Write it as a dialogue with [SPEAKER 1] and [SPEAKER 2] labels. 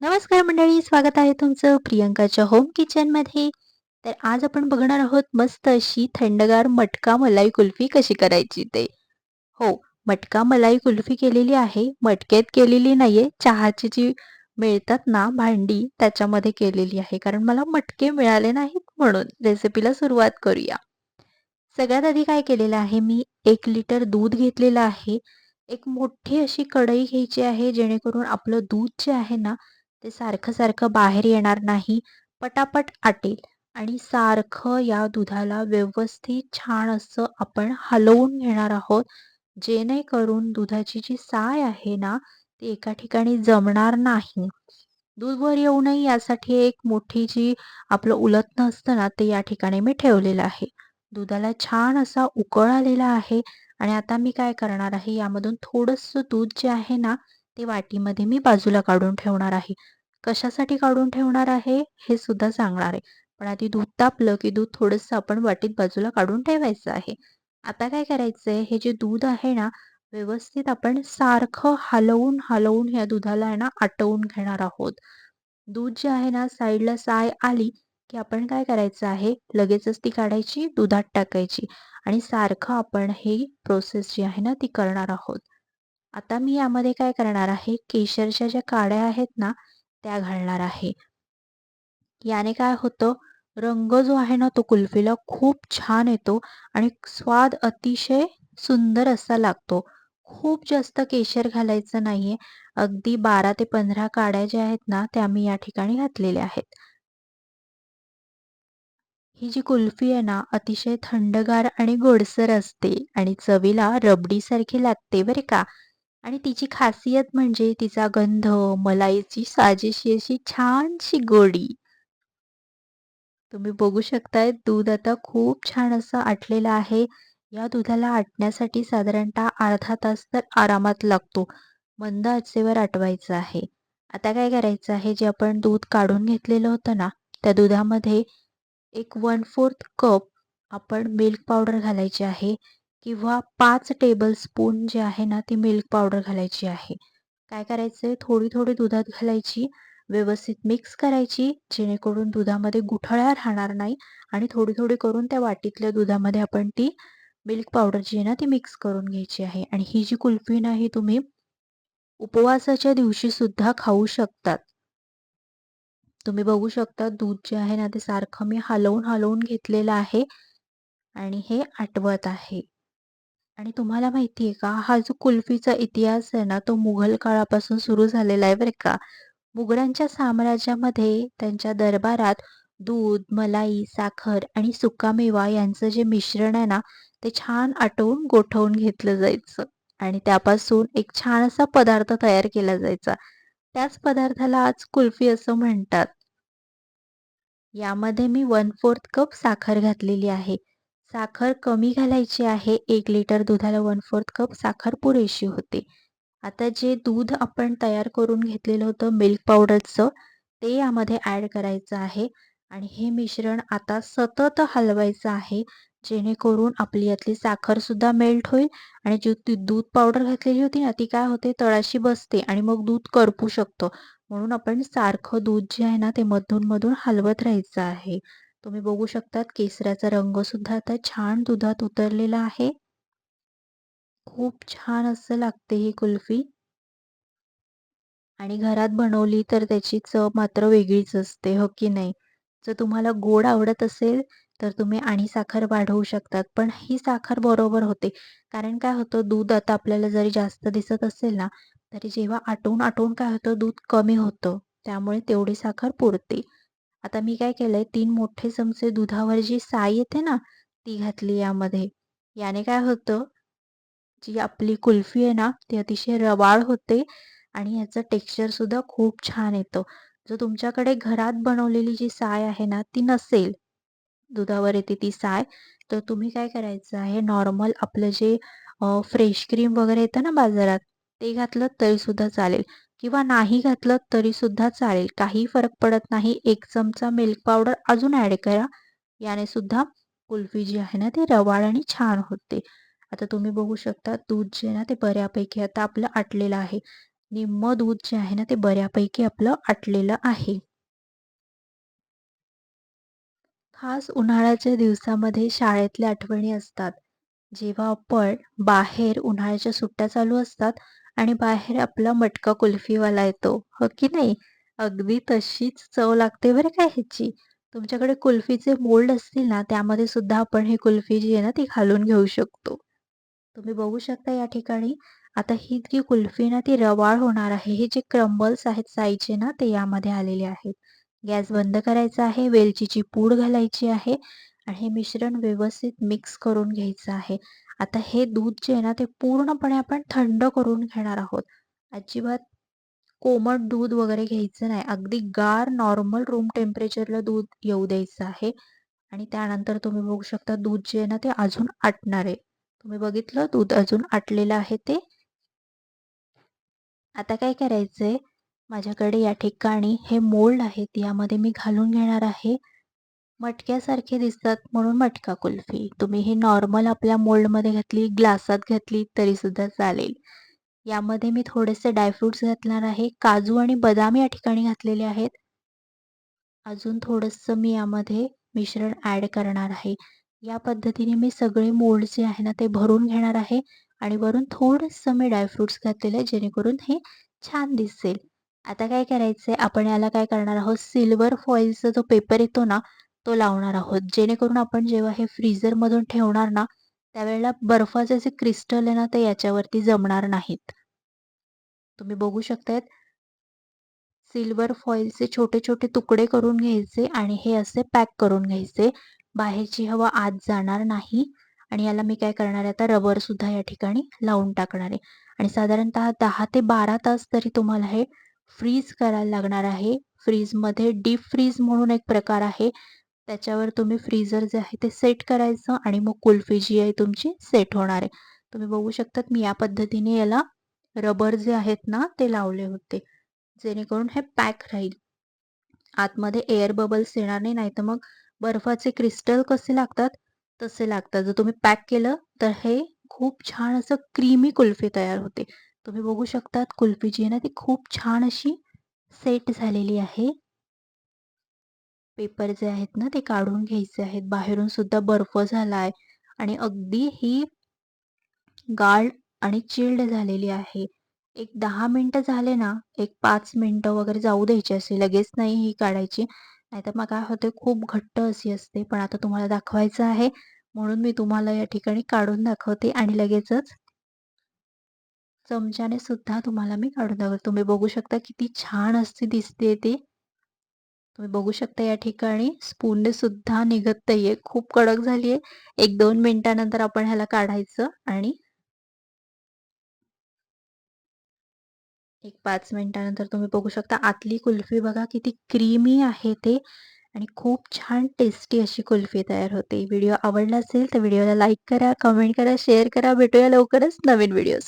[SPEAKER 1] नमस्कार मंडळी, स्वागत आहे तुमचं प्रियंकाच्या होम किचनमध्ये. तर आज आपण बघणार आहोत मस्त अशी थंडगार मटका मलाई कुल्फी कशी करायची ते. हो, मटका मलाई कुल्फी केलेली आहे. मटक्यात केलेली नाहीये. चहाची जी मिळतात ना भांडी त्याच्यामध्ये केलेली आहे. कारण मला मटके मिळाले नाहीत म्हणून. रेसिपीला सुरुवात करूया. सगळ्यात आधी काय केलेलं आहे मी एक लिटर दूध घेतलेलं आहे. एक मोठी अशी कढई घ्यायची आहे जेणेकरून आपलं दूध जे आहे ना ते सारखं-सारखं बाहेर येणार नाही, पटापट आटेल आणि सारखं या दुधाला व्यवस्थित छान असं आपण हलवून घेणार आहोत. जेणेकरून दुधाची जी साय आहे ना, ती एका ठिकाणी जमणार नाही. दूध वर येऊ नये यासाठी एक मोठी जी आपलं उलथणं असतं ना, ते या ठिकाणी मी ठेवलेलं आहे. दुधाला छान असा उकळ आलेला आहे आणि आता मी काय करणार आहे, यामधून थोडंसं दूध जे आहे ना, ते वाटीमध्ये मी बाजूला काढून ठेवणार आहे. कशासाठी काढून ठेवणार आहे हे सुद्धा सांगणार आहे. पण आधी दूध तापलं की दूध थोडंसं आपण वाटीत बाजूला काढून ठेवायचं आहे. आता काय करायचंय हे जे दूध आहे ना व्यवस्थित आपण सारखं हलवून हलवून ह्या दुधाला आहे ना आटवून घेणार आहोत. दूध जे आहे ना साईडला साय आली की आपण काय करायचं आहे लगेचच ती काढायची दुधात टाकायची आणि सारखं आपण ही प्रोसेस जी आहे ना ती करणार आहोत. आता मी यामध्ये काय करणार आहे केशरच्या ज्या काड्या आहेत ना त्या घालणार आहे. याने काय होतं, रंग जो आहे ना तो कुल्फीला खूप छान येतो आणि स्वाद अतिशय सुंदर असा लागतो. खूप जास्त केशर घालायचं नाहीये. अगदी 12 ते 15 काड्या ज्या आहेत ना, त्या मी या ठिकाणी घातलेल्या आहेत. ही जी कुल्फी आहे ना, अतिशय थंडगार आणि गोडसर असते आणि चवीला रबडीसारखी लागते बरे का. आणि तिची खासियत म्हणजे तिचा गंध, मलाईची साजेशी अशी छानशी गोडी. तुम्ही बघू शकताय दूध आता खूप छान असं आटलेलं आहे. या दुधाला आटण्यासाठी साधारणतः अर्धा तास तर आरामात लागतो. मंद आचेवर आटवायचं आहे. आता काय करायचं आहे, जे आपण दूध काढून घेतलेलं होतं ना, त्या दुधामध्ये एक 1/4 कप आपण मिल्क पावडर घालायची आहे. किंवा पाच टेबलस्पून जे आहे ना, ती मिल्क पावडर घालायची आहे. काय करायचंय थोडी-थोडी दुधात घालायची, व्यवस्थित मिक्स करायची, जेणेकरून दुधामध्ये गुठळ्या राहणार नाही आणि थोडी-थोडी करून त्या वाटीतल्या दुधामध्ये आपण ती मिल्क पावडर जी आहे ना, ती मिक्स करून घ्यायची आहे. आणि ही जी कुल्फी ना, ही तुम्ही उपवासाच्या दिवशी सुद्धा खाऊ शकतात. तुम्ही बघू शकता दूध जे आहे ना, ते सारखं मी हलवून-हलवून घेतलेलं आहे आणि हे आटवत आहे. आणि तुम्हाला माहिती आहे का, हा जो कुल्फीचा इतिहास आहे ना, तो मुघल काळापासून सुरू झालेला आहे बरं का. मुघलांच्या साम्राज्यामध्ये त्यांच्या दरबारात दूध, मलाई, साखर आणि सुकामेवा यांचं जे मिश्रण आहे ना, ते छान आटवून गोठवून घेतलं जायचं आणि त्यापासून एक छान असा पदार्थ तयार केला जायचा. त्याच पदार्थाला आज कुल्फी असं म्हणतात. यामध्ये मी 1/4 कप साखर घातलेली आहे. साखर कमी घालायची आहे. एक लिटर दुधाला 1/4 कप साखर पुरेशी होते. आता जे दूध आपण तयार करून घेतलेलं होतं मिल्क पावडरचं, ते यामध्ये ॲड करायचं आहे आणि हे मिश्रण आता सतत हलवायचं आहे, जेणेकरून आपली यातली साखरसुद्धा मेल्ट होईल आणि जी दूध पावडर घातलेली होती ना, ती काय होते तळाशी बसते आणि मग दूध करपू शकतो म्हणून आपण सारखं दूध जे आहे ना, ते मधून-मधून हलवत राहायचं आहे. तुम्ही बघू शकतात केसऱ्याचा रंग सुद्धा आता छान दुधात उतरलेला आहे. खूप छान असं लागते ही कुल्फी. आणि घरात बनवली तर त्याची चव मात्र वेगळीच असते, हो की नाही? जर तुम्हाला गोड आवडत असेल, तर तुम्ही आणि साखर वाढवू शकतात. पण ही साखर बरोबर होते. कारण काय होतं दूध आता आपल्याला जरी जास्त दिसत असेल ना, तरी जेव्हा आटवून-आटवून काय होतं दूध कमी होतं. त्यामुळे तेवढी साखर पुरते. आता मी काय केलंय तीन मोठे चमचे दुधावर जी साय येते ना, ती घातली यामध्ये. याने काय होतं, जी आपली कुल्फी आहे ना, ती अतिशय रवाळ होते आणि ह्याचं टेक्स्चरसुद्धा खूप छान येतं. जो तुमच्याकडे घरात बनवलेली जी साय आहे ना, ती नसेल, दुधावर येते ती साय, तर तुम्ही काय करायचं आहे नॉर्मल आपलं जे फ्रेश क्रीम वगैरे येतं ना बाजारात, ते घातलं तरीसुद्धा चालेल किंवा नाही घातलं तरी सुद्धा चालेल. काही फरक पडत नाही. एक चमचा मिल्क पावडर अजून ॲड करा. याने सुद्धा कुल्फी जी आहे ना, ती रवाळ आणि छान होते. आता तुम्ही बघू शकता दूध जे ना, ते बऱ्यापैकी आता आपलं आटलेलं आहे. निम्म दूध जे आहे ना ते बऱ्यापैकी आपलं आटलेलं आहे. खास उन्हाळ्याच्या दिवसामध्ये शाळेतल्या आठवणी असतात. जेव्हा आपण बाहेर उन्हाळ्याच्या सुट्ट्या चालू असतात आणि बाहेर आपला मटका कुल्फीवाला येतो, हो की नाही? अगदी तशीच चव लागते बरं का ह्याची. तुमच्याकडे कुल्फीचे मोल्ड असतील ना, त्यामध्ये सुद्धा आपण ही कुल्फी जी आहे ना, ती घालून घेऊ शकतो. तुम्ही बघू शकता या ठिकाणी आता ही जी कुल्फी ना, ती रवाळ होणार आहे. हे जे क्रम्बल्स आहेत साईचे ना, ते यामध्ये आलेले आहेत. गॅस बंद करायचा आहे, वेलचीची पूड घालायची आहे आणि हे मिश्रण व्यवस्थित मिक्स करून घ्यायचं आहे. आता हे दूध जे आहे ना, ते पूर्णपणे आपण थंड करून घेणार आहोत. अजिबात कोमट दूध वगैरे घ्यायचं नाही. अगदी गार नॉर्मल रूम टेम्परेचरला दूध येऊ द्यायचं आहे आणि त्यानंतर तुम्ही बघू शकता दूध जे आहे ना, ते अजून आटणार आहे. तुम्ही बघितलं दूध अजून आटलेलं आहे ते. आता काय करायचंय, माझ्याकडे या ठिकाणी हे मोल्ड आहेत, यामध्ये मी घालून घेणार आहे. मटक्यासारखे दिसतात म्हणून मटका कुल्फी. तुम्ही हे नॉर्मल आपल्या मोल्डमध्ये घातली, ग्लासात घातली तरी सुद्धा चालेल. यामध्ये मी थोडेसे ड्रायफ्रुट्स घातणार आहे. काजू आणि बदाम या ठिकाणी घातलेले आहेत. अजून थोडंसं मी यामध्ये मिश्रण ॲड करणार आहे. या पद्धतीने मी सगळे मोल्ड जे आहे ना, ते भरून घेणार आहे आणि वरून थोडंसं मी ड्रायफ्रुट्स घातलेलं आहे, जेणेकरून हे छान दिसेल. आता काय करायचंय, आपण याला काय करणार आहोत, सिल्वर फॉइलचा जो पेपर येतो ना, तो लावणार आहोत. जेणेकरून आपण जेव्हा हे फ्रीझरमधून ठेवणार ना, त्यावेळेला बर्फाचे जे क्रिस्टल आहे ना, ते याच्यावरती जमणार नाहीत. तुम्ही बघू शकतायत सिल्वर फॉइलचे छोटे-छोटे तुकडे करून घ्यायचे आणि हे असे पॅक करून घ्यायचे. बाहेरची हवा आत जाणार नाही आणि याला मी काय करणार आहे आता रबर सुद्धा या ठिकाणी लावून टाकणार आहे आणि साधारणतः दहा ते 12 तास तरी तुम्हाला हे फ्रीज करायला लागणार आहे. फ्रीजमध्ये डीप फ्रीज म्हणून एक प्रकार आहे. त्याच्यावर तुम्ही फ्रीजर जे आहे ते सेट करायचं आणि मग कुल्फी जी आहे तुमची सेट होणार आहे. तुम्ही बघू शकतात मी या पद्धतीने याला रबर जे आहेत ना ते लावले होते. जेणेकरून हे पॅक राहील. आतमध्ये एअर बबल्स येणार नाही, नाहीतर मग बर्फाचे क्रिस्टल कसे लागतात, तसे लागतात. जर तुम्ही पॅक केलं तर हे खूप छान असं क्रीमी कुल्फी तयार होते. तुम्ही बघू शकतात कुल्फी जी आहे ना ती खूप छान अशी सेट झालेली आहे. पेपर जे आहेत ना ते काढून घ्यायचे आहेत. बाहेरून सुद्धा बर्फ झालाय आणि अगदी ही गाळ आणि चिल्ड झालेली आहे. एक दहा मिनिटं झाले ना, एक पाच मिनिटं वगैरे जाऊ द्यायची असे, लगेच नाही ही काढायची. नाहीतर मग काय होते खूप घट्ट अशी असते. पण आता तुम्हाला दाखवायचं आहे म्हणून मी तुम्हाला या ठिकाणी काढून दाखवते आणि लगेचच चमच्याने सुद्धा तुम्हाला मी काढून दाखवते. तुम्ही बघू शकता किती छान अशी दिसते ती. तुम्ही बघू शकता या ठिकाणी स्पूनने सुद्धा निघत नाहीये. खूप कडक झाली आहे. 1-2 मिनिटानंतर आपण ह्याला काढायचं आणि एक पाच मिनिटानंतर तुम्ही बघू शकता आतली कुल्फी बघा किती क्रीमी आहे ते आणि खूप छान टेस्टी अशी कुल्फी तयार होते. व्हिडिओ आवडला असेल तर व्हिडिओला लाईक करा, कमेंट करा, शेअर करा. भेटूया लवकरच नवीन व्हिडिओज